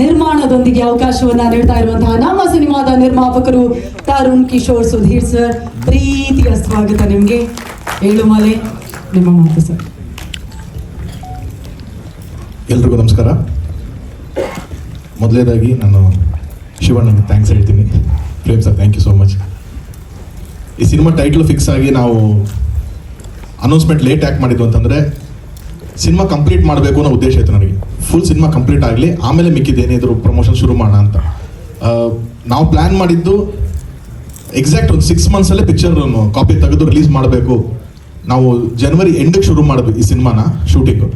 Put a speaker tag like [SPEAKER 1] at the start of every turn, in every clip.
[SPEAKER 1] ನಿರ್ಮಾಣದೊಂದಿಗೆ ಅವಕಾಶವನ್ನ ನೀಡ್ತಾ ಇರುವಂತಹ ನಮ್ಮ ಸಿನಿಮಾದ ನಿರ್ಮಾಪಕರು ತರುಣ್ ಕಿಶೋರ್ ಸುಧೀರ್ ಸರ್, ಪ್ರೀತಿಯ ಸ್ವಾಗತ ನಿಮ್ಗೆ. ಏಳುಮಲೆ ನಿಮ್ಮ ಮಾತು ಸರ್.
[SPEAKER 2] ಎಲ್ರಿಗೂ ನಮಸ್ಕಾರ. ಮೊದಲನೇದಾಗಿ ನಾನು ಶಿವಣ್ಣನಿಗೆ ಥ್ಯಾಂಕ್ಸ್ ಹೇಳ್ತೀನಿ. Prem sir thank you so much ಈ ಸಿನಿಮಾ ಟೈಟ್ಲ್ ಫಿಕ್ಸ್ ಆಗಿ ನಾವು ಅನೌನ್ಸ್ಮೆಂಟ್ ಲೇಟ್ ಯಾಕೆ ಮಾಡಿದ್ದು ಅಂತಂದರೆ, ಸಿನಿಮಾ ಕಂಪ್ಲೀಟ್ ಮಾಡಬೇಕು ಅನ್ನೋ ಉದ್ದೇಶ ಇತ್ತು ನನಗೆ ಫುಲ್ ಸಿನಿಮಾ ಕಂಪ್ಲೀಟ್ ಆಗಲಿ, ಆಮೇಲೆ ಮಿಕ್ಕಿದ್ದೇನಿದ್ರು ಪ್ರಮೋಷನ್ ಶುರು ಮಾಡೋಣ ಅಂತ. ನಾವು ಪ್ಲ್ಯಾನ್ ಮಾಡಿದ್ದು ಎಕ್ಸಾಕ್ಟ್ ಒಂದು ಸಿಕ್ಸ್ ಮಂತ್ಸಲ್ಲೇ ಪಿಕ್ಚರ್ ಕಾಪಿ ತೆಗೆದು ರಿಲೀಸ್ ಮಾಡಬೇಕು. ನಾವು ಜನವರಿ ಎಂಡಿಗೆ ಶುರು ಮಾಡಬೇಕು ಈ ಸಿನಿಮಾನ ಶೂಟಿಂಗು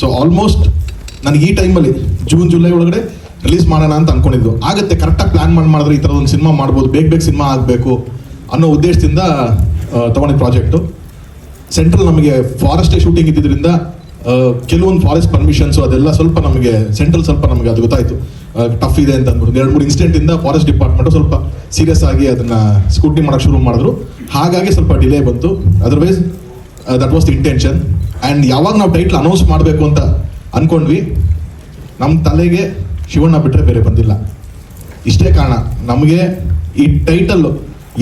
[SPEAKER 2] ಸೊ ಆಲ್ಮೋಸ್ಟ್ ನನಗೆ ಈ ಟೈಮಲ್ಲಿ ಜೂನ್ ಜುಲೈ ಒಳಗಡೆ ರಿಲೀಸ್ ಮಾಡೋಣ ಅಂತ ಅನ್ಕೊಂಡಿದ್ದು. ಆಗುತ್ತೆ ಕರೆಕ್ಟಾಗಿ ಪ್ಲ್ಯಾನ್ ಮಾಡಿ, ಮಾಡಿದ್ರೆ ಈ ಥರದ ಒಂದು ಸಿನಿಮಾ ಮಾಡ್ಬೋದು, ಬೇಗ ಬೇಗ ಸಿನಿಮಾ ಆಗಬೇಕು ಅನ್ನೋ ಉದ್ದೇಶದಿಂದ ತೊಗೊಂಡಿದ್ದ ಪ್ರಾಜೆಕ್ಟು ಸೆಂಟ್ರಲ್ ನಮಗೆ ಫಾರೆಸ್ಟೇ ಶೂಟಿಂಗ್ ಇದ್ದಿದ್ದರಿಂದ ಕೆಲವೊಂದು ಫಾರೆಸ್ಟ್ ಪರ್ಮಿಷನ್ಸ್ ಅದೆಲ್ಲ ಸ್ವಲ್ಪ ನಮಗೆ ಸೆಂಟ್ರಲ್ ಸ್ವಲ್ಪ ನಮಗೆ ಅದು ಗೊತ್ತಾಯ್ತು. ಟಫ್ ಇದೆ ಅಂತ ಅಂದ್ಬಿಟ್ಟು. ಎರಡು, ಮೂರು ಇನ್ಸಿಡೆಂಟ್ ಇಂದ ಫಾರೆಸ್ಟ್ ಡಿಪಾರ್ಟ್ಮೆಂಟ್ ಸ್ವಲ್ಪ ಸೀರಿಯಸ್ ಆಗಿ ಅದನ್ನ ಸ್ಕೂಟಿ ಮಾಡೋಕೆ ಶುರು ಮಾಡಿದ್ರು. ಹಾಗಾಗಿ ಸ್ವಲ್ಪ ಡಿಲೇ ಬಂತು. Otherwise that was the intention and ಯಾವಾಗ ನಾವು ಟೈಟ್ಲ್ ಅನೌನ್ಸ್ ಮಾಡಬೇಕು ಅಂತ ಅನ್ಕೊಂಡ್ವಿ ನಮ್ಮ ತಲೆಗೆ ಶಿವಣ್ಣ ಬಿಟ್ಟರೆ ಬೇರೆ ಬಂದಿಲ್ಲ. ಇಷ್ಟೇ ಕಾರಣ, ನಮಗೆ ಈ ಟೈಟಲ್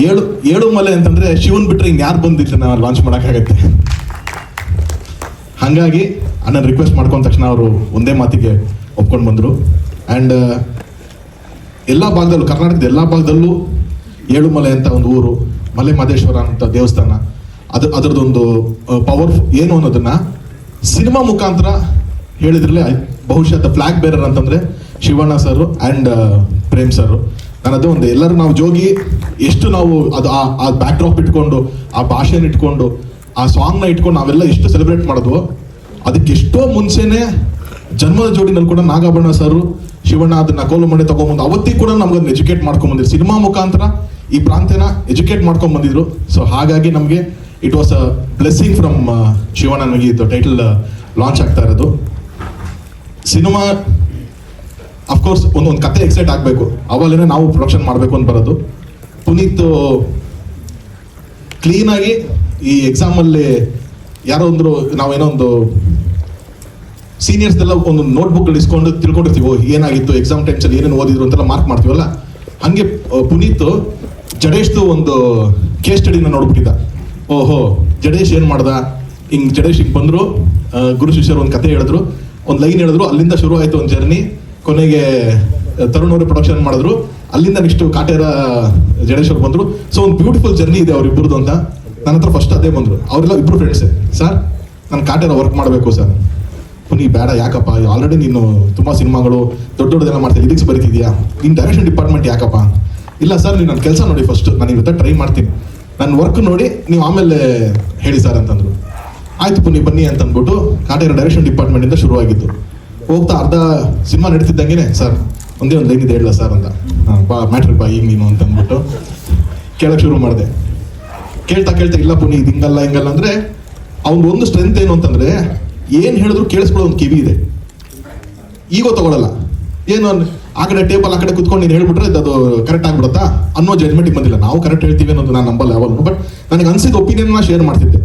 [SPEAKER 2] ಏಳು ಏಳು ಮಲೆ ಅಂತಂದ್ರೆ ಶಿವನ್ ಬಿಟ್ಟರೆ ಇನ್ಯಾರು ಬಂದಿಲ್ಲ ನಾವು ಲಾಂಚ್ ಮಾಡೋಕ್ಕಾಗತ್ತೆ. ಹಾಗಾಗಿ ಅಣ್ಣನ ರಿಕ್ವೆಸ್ಟ್ ಮಾಡ್ಕೊಂಡ ತಕ್ಷಣ ಅವರು ಒಂದೇ ಮಾತಿಗೆ ಒಪ್ಕೊಂಡು ಬಂದರು. ಆ್ಯಂಡ್ ಎಲ್ಲ ಭಾಗದಲ್ಲೂ, ಕರ್ನಾಟಕದ ಎಲ್ಲ ಭಾಗದಲ್ಲೂ ಏಳುಮಲೆ ಅಂತ ಒಂದು ಊರು, ಮಲೆ ಮಹದೇಶ್ವರ ಅಂತ ದೇವಸ್ಥಾನ. ಅದು ಅದರದೊಂದು ಪವರ್ ಏನು ಅನ್ನೋದನ್ನ ಸಿನಿಮಾ ಮುಖಾಂತರ ಹೇಳಿದ್ರಲ್ಲೇ ಬಹುಶಃ ದ ಫ್ಲಾಗ್ ಬೇರರ್ ಅಂತಂದ್ರೆ Shivanna sir and Prem sir ನನ್ನದು ಒಂದು ಎಲ್ಲರೂ ನಾವು ಜೋಗಿ ಎಷ್ಟು ನಾವು ಅದು ಆ ಬ್ಯಾಕ್ ಡ್ರಾಪ್ ಇಟ್ಕೊಂಡು, ಆ ಭಾಷೆನ ಇಟ್ಕೊಂಡು ಆ ಸಾಂಗ್ನ ಇಟ್ಕೊಂಡು ನಾವೆಲ್ಲ ಎಷ್ಟು ಸೆಲೆಬ್ರೇಟ್ ಮಾಡಿದ್ವು, ಅದಕ್ಕೆ ಎಷ್ಟೋ ಮುಂಚೆನೆ ಜನ್ಮದ ಜೋಡಿನಲ್ಲಿ ಕೂಡ ನಾಗಾಭರಣ ಸರ್, ಶಿವಣ್ಣ ಅದನ್ನ ಕೋಲು ಮಾಡಿ ತಗೊಂಡ್ಬಂದು ಅವತ್ತಿ ಕೂಡ ನಮ್ಗೆ ಎಜುಕೇಟ್ ಮಾಡ್ಕೊಂಡ್ ಬಂದಿದ್ರು. ಸಿನಿಮಾ ಮುಖಾಂತರ ಈ ಪ್ರಾಂತ್ಯನ ಎಜುಕೇಟ್ ಮಾಡ್ಕೊಂಡ್ ಬಂದಿದ್ರು. ಸೊ ಹಾಗಾಗಿ ನಮಗೆ it was a blessing from Shivanna ನಮಗೆ ಇದು ಟೈಟಲ್ ಲಾಂಚ್ ಆಗ್ತಾ ಇರೋದು. ಸಿನಿಮಾ ಅಫ್ಕೋರ್ಸ್ ಒಂದೊಂದು ಕತೆ ಎಕ್ಸೈಟ್ ಆಗಬೇಕು. ಅವಾಗಲೇ ನಾವು ಪ್ರೊಡಕ್ಷನ್ ಮಾಡಬೇಕು ಅಂತ ಬರೋದು. ಪುನೀತ್ ಕ್ಲೀನಾಗಿ ಈ ಎಕ್ಸಾಮಲ್ಲಿ ಯಾರೋ ಒಂದು ನಾವೇನೋ ಒಂದು ಸೀನಿಯರ್ಸ್ ಎಲ್ಲ ಒಂದು ನೋಟ್ಬುಕ್ಗಳು ಇಸ್ಕೊಂಡು ತಿಳ್ಕೊಂಡಿರ್ತೀವಿ, ಏನಾಗಿತ್ತು ಎಕ್ಸಾಮ್ ಟೈಮ್ಸಲ್ಲಿ ಏನೇನು ಓದಿದ್ರು ಅಂತೆಲ್ಲ ಮಾರ್ಕ್ ಮಾಡ್ತೀವಲ್ಲ, ಹಂಗೆ ಪುನೀತ್ ಜಡೇಶ್ದು ಒಂದು ಕೇಸ್ ಸ್ಟಡಿನ ನೋಡ್ಬಿಟ್ಟಿದ್ದ. ಓಹೋ, ಜಡೇಶ್ ಏನು ಮಾಡ್ದ? ಹಿಂಗೆ ಜಡೇಶ್ ಹಿಂಗ್ ಬಂದ್ರು ಗುರು ಶಿಷ್ಯರು ಒಂದು ಕತೆ ಹೇಳಿದ್ರು, ಒಂದು ಲೈನ್ ಹೇಳಿದ್ರು, ಅಲ್ಲಿಂದ ಶುರು ಆಯ್ತು ಒಂದು ಜರ್ನಿ ಕೊನೆಗೆ ತರುಣ್ ಪ್ರೊಡಕ್ಷನ್ ಮಾಡಿದ್ರು, ಅಲ್ಲಿಂದ ನೆಕ್ಸ್ಟ್ ಕಾಟೇರ ಜಡೇಶ್ ಅವ್ರು ಬಂದ್ರು. ಸೊ ಒಂದು ಬ್ಯೂಟಿಫುಲ್ ಜರ್ನಿ ಇದೆ ಅವ್ರಿಬ್ರದ್ದು ಅಂತ. ನನ್ನ ಹತ್ರ ಫಸ್ಟ್ ಅದೇ ಬಂದ್ರು. ಅವರೆಲ್ಲ ಇಬ್ರು ಫ್ರೆಂಡ್ಸೇ ಸರ್ ನಾನು ಕಾಟೇರ ವರ್ಕ್ ಮಾಡಬೇಕು ಸರ್ ಪುನಿ ಬೇಡ, ಯಾಕಪ್ಪ? ಆಲ್ರೆಡಿ ನೀನು ತುಂಬಾ ಸಿನಿಮಾಗಳು ದೊಡ್ಡ ದೊಡ್ಡದೆಲ್ಲ ಮಾಡ್ತೀನಿ ಇದಕ್ಕೆ ಬರೀತಿದ್ಯಾ. ನಿನ್ ಡೈರೆಕ್ಷನ್ ಡಿಪಾರ್ಟ್ಮೆಂಟ್ ಯಾಕಪ್ಪ? ಇಲ್ಲ ಸರ್ ನೀವು ನನ್ನ ಕೆಲಸ ನೋಡಿ ಫಸ್ಟ್ ನಾನು ಇವತ್ತ ಟ್ರೈ ಮಾಡ್ತೀನಿ. ನನ್ನ ವರ್ಕ್ ನೋಡಿ ನೀವು ಆಮೇಲೆ ಹೇಳಿ ಸರ್ ಅಂತಂದ್ರು. ಆಯ್ತು ಪುನಿ ಬನ್ನಿ ಅಂತ ಅಂದ್ಬಿಟ್ಟು ಕಾಟೇರ ಡೈರೆಕ್ಷನ್ ಡಿಪಾರ್ಟ್ಮೆಂಟ್ ಇಂದ ಶುರುವಾಗಿತ್ತು. ಹೋಗ್ತಾ ಅರ್ಧ ಸಿನಿಮಾ ನಡೀತಿದ್ದಂಗೆ ಸರ್ ಒಂದೇ ಒಂದು ಲೈನ್ ಇದೆ, ಹೇಳ ಸರ್ ಅಂತ. ಬಾ ಮ್ಯಾಟ್ರಿಕ್ ಬಾ, ಈಗ ನೀನು ಅಂತ ಅಂದ್ಬಿಟ್ಟು ಕೇಳಕ್ ಶುರು ಮಾಡಿದೆ. ಕೇಳ್ತಾ ಕೇಳ್ತಾ, ಇಲ್ಲ ಪುನಿ ಇದು ಹಿಂಗಲ್ಲ ಹಿಂಗಲ್ಲ ಅಂದ್ರೆ ಅವ್ನ ಒಂದು ಸ್ಟ್ರೆಂತ್ ಏನು ಅಂತಂದ್ರೆ ಏನ್ ಹೇಳಿದ್ರು ಕೇಳಿಸ್ಕೊಳ್ಳೋ ಒಂದು ಕಿವಿ ಇದೆ. ಈಗೋ ತಗೊಳಲ್ಲ. ಏನು ಆ ಕಡೆ ಟೇಬಲ್ ಆ ಕಡೆ ಕುತ್ಕೊಂಡು ನೀನು ಹೇಳ್ಬಿಟ್ರೆ ಅದು ಕರೆಕ್ಟ್ ಆಗ್ಬಿಡುತ್ತಾ? ಅನ್ನೋ ಜಜ್ಮೆಂಟಿಗೆ ಬಂದಿಲ್ಲ. ನಾವು ಕರೆಕ್ಟ್ ಹೇಳ್ತೀವಿ ಅನ್ನೋದು ನಾನು ನಂಬಲ್ಲ ಯಾವಾಗಲೂ. ಬಟ್ ನನಗೆ ಅನ್ಸಿದ ಒಪಿನಿಯನ್ ಶೇರ್ ಮಾಡ್ತಿದ್ದೆ.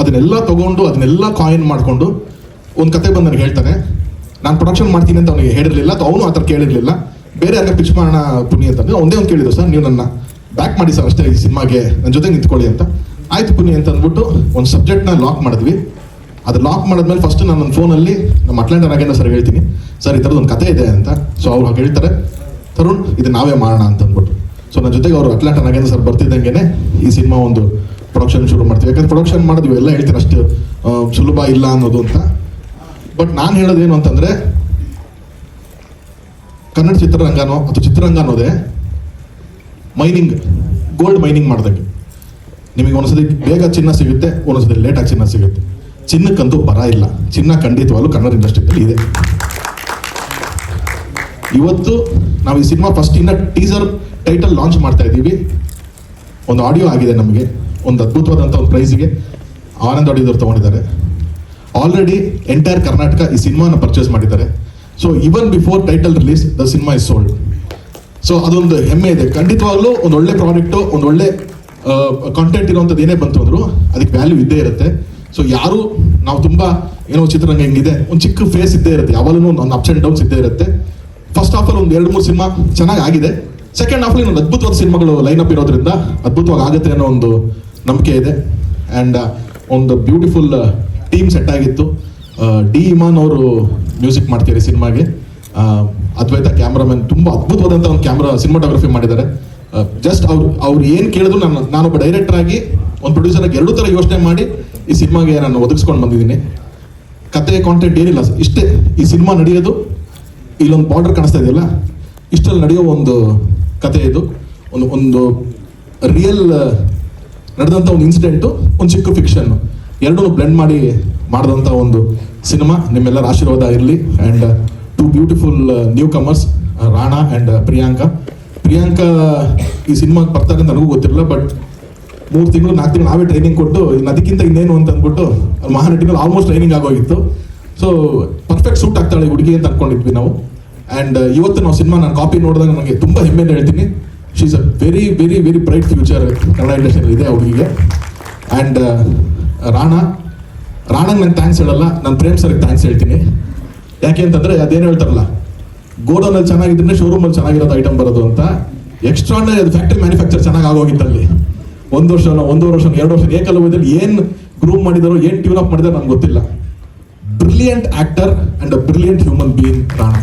[SPEAKER 2] ಅದನ್ನೆಲ್ಲ ತಗೊಂಡು, ಅದನ್ನೆಲ್ಲ ಕಾಯಿನ್ ಮಾಡಿಕೊಂಡು ಒಂದು ಕತೆ ಬಂದು ನನಗೆ ಹೇಳ್ತಾನೆ. ನಾನು ಪ್ರೊಡಕ್ಷನ್ ಮಾಡ್ತೀನಿ ಅಂತ ಅವನಿಗೆ ಹೇಳಿರಲಿಲ್ಲ, ಅಥವಾ ಅವನು ಆ ಥರ ಕೇಳಿರಲಿಲ್ಲ. ಬೇರೆ ಯಾರಿಗೆ ಪಿಚ್ ಮಾಡೋಣ ಪುಣ್ಯ ಅಂತಂದ್ರೆ ಒಂದೇ ಒಂದು ಕೇಳಿದ್ರು ಸರ್, ನೀವು ನನ್ನ ಬ್ಯಾಕ್ ಮಾಡಿ ಸರ್ ಅಷ್ಟೇ ಈ ಸಿನಿಮಾಗೆ. ನನ್ನ ಜೊತೆ ನಿಂತ್ಕೊಳ್ಳಿ ಅಂತ. ಆಯ್ತು ಪುನಿ ಅಂತ ಅಂದ್ಬಿಟ್ಟು ಒಂದು ಸಬ್ಜೆಕ್ಟ್ನ ಲಾಕ್ ಮಾಡಿದ್ವಿ. ಅದು ಲಾಕ್ ಮಾಡಿದ್ಮೇಲೆ ಫಸ್ಟ್ ನಾನು ನನ್ನ ಫೋನಲ್ಲಿ ನಮ್ಮ ಅಟ್ಲಾಂಟ ನಾಗೇಂದ್ರ ಸರ್ ಹೇಳ್ತೀನಿ. ಸರ್, ಈ ಥರದ್ದು ಒಂದು ಕತೆ ಇದೆ ಅಂತ. ಸೊ ಅವ್ರು ಹೇಳ್ತಾರೆ. ತರುಣ್, ಇದು ನಾವೇ ಮಾಡೋಣ ಅಂತ ಅಂದ್ಬಿಟ್ಟು. ಸೊ ನನ್ನ ಜೊತೆಗೆ ಅವರು ಅಟ್ಲಾಂಟ ನಾಗೇಂದ್ರ ಸರ್ ಬರ್ತಿದ್ದಂಗೆ ಈ ಸಿನಿಮಾ ಒಂದು ಪ್ರೊಡಕ್ಷನ್ ಶುರು ಮಾಡ್ತೀವಿ. ಯಾಕಂದ್ರೆ ಪ್ರೊಡಕ್ಷನ್ ಮಾಡಿದ್ವಿ, ಎಲ್ಲ ಹೇಳ್ತೀನಿ ಅಷ್ಟು ಸುಲಭ ಇಲ್ಲ ಅನ್ನೋದು ಅಂತ. ಬಟ್ ನಾನು ಹೇಳೋದೇನು ಅಂತಂದ್ರೆ, ಕನ್ನಡ ಚಿತ್ರರಂಗನೋ, ಅಥವಾ ಚಿತ್ರರಂಗ ಅನ್ನೋದೇ ಮೈನಿಂಗ್ ಗೋಲ್ಡ್ ಮೈನಿಂಗ್ ಮಾಡಿದಾಗ. ನಿಮಗೆ ಒಂದ್ಸತಿ ಬೇಗ ಚಿನ್ನ ಸಿಗುತ್ತೆ ಒಂದೊಂದ್ಸತಿ ಲೇಟಾಗಿ ಚಿನ್ನ ಸಿಗುತ್ತೆ. ಚಿನ್ನಕ್ಕಂತೂ ಬರ ಇಲ್ಲ. ಚಿನ್ನ ಖಂಡಿತವಾಗ್ಲೂ ಕನ್ನಡ ಇಂಡಸ್ಟ್ರಿಯಲ್ಲಿ ಇದೆ. ಇವತ್ತು ನಾವು ಈ ಸಿನಿಮಾ ಫಸ್ಟ್ ಇನ್ನ ಟೀಸರ್ ಟೈಟಲ್ ಲಾಂಚ್ ಮಾಡ್ತಾ ಇದ್ದೀವಿ. ಒಂದು ಆಡಿಯೋ ಆಗಿದೆ ನಮಗೆ. ಒಂದು ಅದ್ಭುತವಾದಂಥ ಒಂದು ಪ್ರೈಸ್ಗೆ ಆನಂದ್ ಆಡಿಯೋದವ್ರು ತಗೊಂಡಿದ್ದಾರೆ. ಆಲ್ರೆಡಿ ಎಂಟೈರ್ ಕರ್ನಾಟಕ ಈ ಸಿನಿಮಾನ ಪರ್ಚೇಸ್ ಮಾಡಿದ್ದಾರೆ. So even before title release the cinema is sold so ಅದೊಂದು ಹೆಮ್ಮೆ ಇದೆ. ಖಂಡಿತವಾಗ್ಲೂ ಒಂದು ಒಳ್ಳೆ ಪ್ರಾಡಕ್ಟು ಒಂದು ಒಳ್ಳೆ ಕಾಂಟೆಂಟ್ ಇರುವಂಥದ್ದು ಏನೇ ಬಂತು ಅಂದ್ರು ಅದಕ್ಕೆ ವ್ಯಾಲ್ಯೂ ಇದ್ದೇ ಇರುತ್ತೆ. ಸೊ ಯಾರು, ನಾವು ತುಂಬಾ ಏನೋ ಚಿತ್ರರಂಗ ಹೆಂಗಿದೆ, ಒಂದು ಚಿಕ್ಕ ಫೇಸ್ ಇದ್ದೇ ಇರುತ್ತೆ. ಯಾವಾಗಲೂ ಒಂದು ಅಪ್ಸ್ ಅಂಡ್ ಡೌನ್ಸ್ ಇದ್ದೇ ಇರುತ್ತೆ. ಫಸ್ಟ್ ಆಫ್ ಆಲ್ ಒಂದು ಎರಡು, ಮೂರು ಸಿನಿಮಾ ಚೆನ್ನಾಗಿ ಆಗಿದೆ. ಸೆಕೆಂಡ್ ಹಾಫಲ್ಲಿ ಒಂದು ಅದ್ಭುತವಾದ ಸಿನಿಮಾಗಳು ಲೈನ್ ಅಪ್ ಇರೋದ್ರಿಂದ ಅದ್ಭುತವಾಗಿ ಆಗುತ್ತೆ ಅನ್ನೋ ಒಂದು ನಂಬಿಕೆ ಇದೆ. ಆ್ಯಂಡ್ ಒಂದು ಬ್ಯೂಟಿಫುಲ್ ಟೀಮ್ ಸೆಟ್ ಆಗಿತ್ತು. ಡಿ ಇಮಾನ್ ಅವರು ಮ್ಯೂಸಿಕ್ ಮಾಡ್ತಾರೆ ಸಿನಿಮಾಗೆ ಅದ್ವೈತ ಕ್ಯಾಮ್ರಾಮನ್ ತುಂಬ ಅದ್ಭುತವಾದಂಥ ಒಂದು ಕ್ಯಾಮ್ರಾ ಸಿನಿಮಾಟೋಗ್ರಫಿ ಮಾಡಿದ್ದಾರೆ. ಜಸ್ಟ್ ಅವ್ರು ಅವ್ರು ಏನು ಕೇಳಿದ್ರು ನಾನು ನಾನೊಬ್ಬ ಡೈರೆಕ್ಟರ್ ಆಗಿ, ಒಂದು ಪ್ರೊಡ್ಯೂಸರ್ ಆಗಿ ಎರಡೂ ಥರ ಯೋಚನೆ ಮಾಡಿ ಈ ಸಿನಿಮಾಗೆ ನಾನು ಒದಗಿಸ್ಕೊಂಡು ಬಂದಿದ್ದೀನಿ. ಕತೆ ಕಾಂಟೆಂಟ್ ಏನಿಲ್ಲ, ಇಷ್ಟೇ ಈ ಸಿನಿಮಾ ನಡೆಯೋದು, ಇಲ್ಲೊಂದು ಬಾರ್ಡರ್ ಕಾಣಿಸ್ತಾ ಇದೆಯಲ್ಲ ಇಷ್ಟಲ್ಲಿ ನಡೆಯೋ ಒಂದು ಕತೆ ಇದು. ಒಂದು ಒಂದು ರಿಯಲ್ ನಡೆದಂಥ ಒಂದು ಇನ್ಸಿಡೆಂಟು ಒಂದು ಚಿಕ್ಕ ಫಿಕ್ಷನ್ ಎರಡೂ ಬ್ಲೆಂಡ್ ಮಾಡಿ ಮಾಡಿದಂಥ ಒಂದು ಸಿನಿಮಾ. ನಿಮ್ಮೆಲ್ಲರ ಆಶೀರ್ವಾದ ಇರಲಿ and to beautiful newcomers Rana and Priyanka Priyanka ಈ ಸಿನಿಮಾಗೆ ಬರ್ತಾರೆ ನನಗೂ ಗೊತ್ತಿರಲಿಲ್ಲ ಬಟ್ ಮೂರು ತಿಂಗಳು, ನಾಲ್ಕು ತಿಂಗಳು ನಾವೇ ಟ್ರೈನಿಂಗ್ ಕೊಟ್ಟು ಅದಕ್ಕಿಂತ ಇನ್ನೇನು ಅಂತ ಅಂದ್ಬಿಟ್ಟು ಮಹಾನಟಿನಲ್ಲಿ ಆಲ್ಮೋಸ್ಟ್ ಟ್ರೈನಿಂಗ್ ಆಗೋಗಿತ್ತು. ಸೊ ಪರ್ಫೆಕ್ಟ್ ಸೂಟ್ ಆಗ್ತಾಳೆ ಹುಡುಗಿ ಅಂತ ಅನ್ಕೊಂಡಿದ್ವಿ ನಾವು. ಆ್ಯಂಡ್ ಇವತ್ತು ನಾವು ಸಿನಿಮಾ ನಾನು ಕಾಪಿ ನೋಡಿದಾಗ ನನಗೆ ತುಂಬ ಹೆಮ್ಮೆಯಿಂದ ಹೇಳ್ತೀನಿ. She is a very very very bright future Kannada ಇಂಡಸ್ಟ್ರಿಯಲ್ಲಿ ಇದೆ ಹುಡುಗಿಗೆ. ಆ್ಯಂಡ್ ರಾಣಾ ರಾಣಂಗೆ ನಾನು ಥ್ಯಾಂಕ್ಸ್ ಹೇಳಲ್ಲ, ನಾನು ಪ್ರೇಮ್ ಸರ್ಗೆ ಥ್ಯಾಂಕ್ಸ್ ಹೇಳ್ತೀನಿ. ಯಾಕೆ ಅಂತಂದ್ರೆ ಅದೇನು ಹೇಳ್ತಾರಲ್ಲ, ಗೋಡೌನಲ್ಲಿ ಚೆನ್ನಾಗಿದ್ರೆ ಶೋರೂಮಲ್ಲಿ ಚೆನ್ನಾಗಿರೋದು ಐಟಮ್ ಬರೋದು ಅಂತ. ಎಕ್ಸ್ಟ್ರಾರ್ನರಿ ಅದು ಫ್ಯಾಕ್ಟ್ರಿ ಮ್ಯಾನುಫ್ಯಾಕ್ಚರ್ ಚೆನ್ನಾಗಿ ಆಗೋಗಿತ್ತಲ್ಲಿ. ಒಂದು ವರ್ಷ ಒಂದೂವರೆ ವರ್ಷ ಎರಡು ವರ್ಷ ಏಕಲವ್ಯದಲ್ಲಿ ಏನು ಗ್ರೂಮ್ ಮಾಡಿದಾರೋ, ಏನು ಟ್ಯೂನ್ ಅಪ್ ಮಾಡಿದಾರೋ ನಂಗೆ ಗೊತ್ತಿಲ್ಲ. Brilliant actor and a brilliant human being Rana.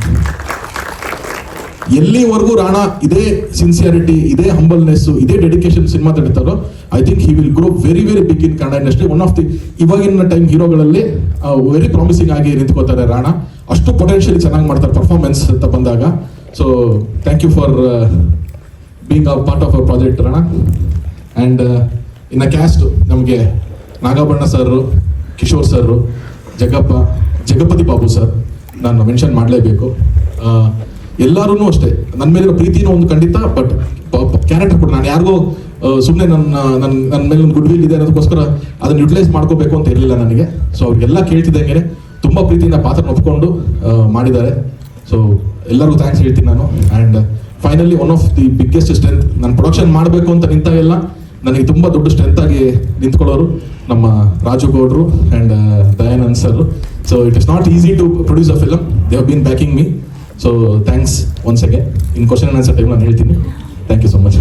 [SPEAKER 2] ಎಲ್ಲಿವರೆಗೂ ರಾಣಾ ಇದೇ ಸಿನ್ಸಿಯಾರಿಟಿ ಇದೇ ಹಂಬಲ್ನೆಸ್ ಇದೇ dedication cinema ತಡಿತಾರೋ I think he will grow very very big in Kannada industry one of the ಇವಾಗಿನ ಟೈಮ್ ಹೀರೋಗಳಲ್ಲಿ ವೆರಿ ಪ್ರಾಮಿಸಿಂಗ್ ಆಗಿ ನಿಂತ್ಕೋತಾರೆ ರಾಣಾ. ಅಷ್ಟು ಪೊಟೆನ್ಷಿಯಲಿ ಚೆನ್ನಾಗಿ ಮಾಡ್ತಾರೆ ಪರ್ಫಾರ್ಮೆನ್ಸ್ ಅಂತ ಬಂದಾಗ. So thank you for being a part of our project Rana and ಇನ್ನು ಕ್ಯಾಸ್ಟ್ ನಮಗೆ ನಾಗಬಣ್ಣ sir Kishore sir Jagappa Jagapathi Babu sir, ನಾನು ಮೆನ್ಷನ್ ಮಾಡಲೇಬೇಕು. ಎಲ್ಲರೂ ಅಷ್ಟೇ. ನನ್ನ ಮೇಲಿರೋ ಪ್ರೀತಿನೂ ಒಂದು ಖಂಡಿತ ಬಟ್ ಕ್ಯಾರೆಕ್ಟರ್ ಕೂಡ ನಾನು ಯಾರಿಗೋ ಸುಮ್ಮನೆ ನನ್ನ ನನ್ನ ನನ್ನ ಮೇಲೆ ಒಂದು ಗುಡ್ ವಿಲ್ ಇದೆ ಅನ್ನೋದಕ್ಕೋಸ್ಕರ ಅದನ್ನು ಯುಟಿಲೈಸ್ ಮಾಡ್ಕೋಬೇಕು ಅಂತ ಇರಲಿಲ್ಲ ನನಗೆ. ಸೊ ಅವ್ರಿಗೆಲ್ಲ ಕೇಳ್ತಿದ್ದಂಗೆ ತುಂಬ ಪ್ರೀತಿಯಿಂದ ಪಾತ್ರ ಒಪ್ಕೊಂಡು ಮಾಡಿದ್ದಾರೆ. ಸೊ ಎಲ್ಲರಿಗೂ ಥ್ಯಾಂಕ್ಸ್ ಹೇಳ್ತೀನಿ ನಾನು. And finally one of the biggest strength ನಾನು ಪ್ರೊಡಕ್ಷನ್ ಮಾಡಬೇಕು ಅಂತ ನಿಂತಾಗೆಲ್ಲ ನನಗೆ ತುಂಬ ದೊಡ್ಡ ಸ್ಟ್ರೆಂತ್ ಆಗಿ ನಿಂತ್ಕೊಳ್ಳೋರು ನಮ್ಮ ರಾಜು ಗೌಡ್ರು and Dayanand sir so it is not easy to produce a film they have been backing me so thanks once again in question answer time ನಾನು ಹೇಳ್ತೀನಿ. Thank you so much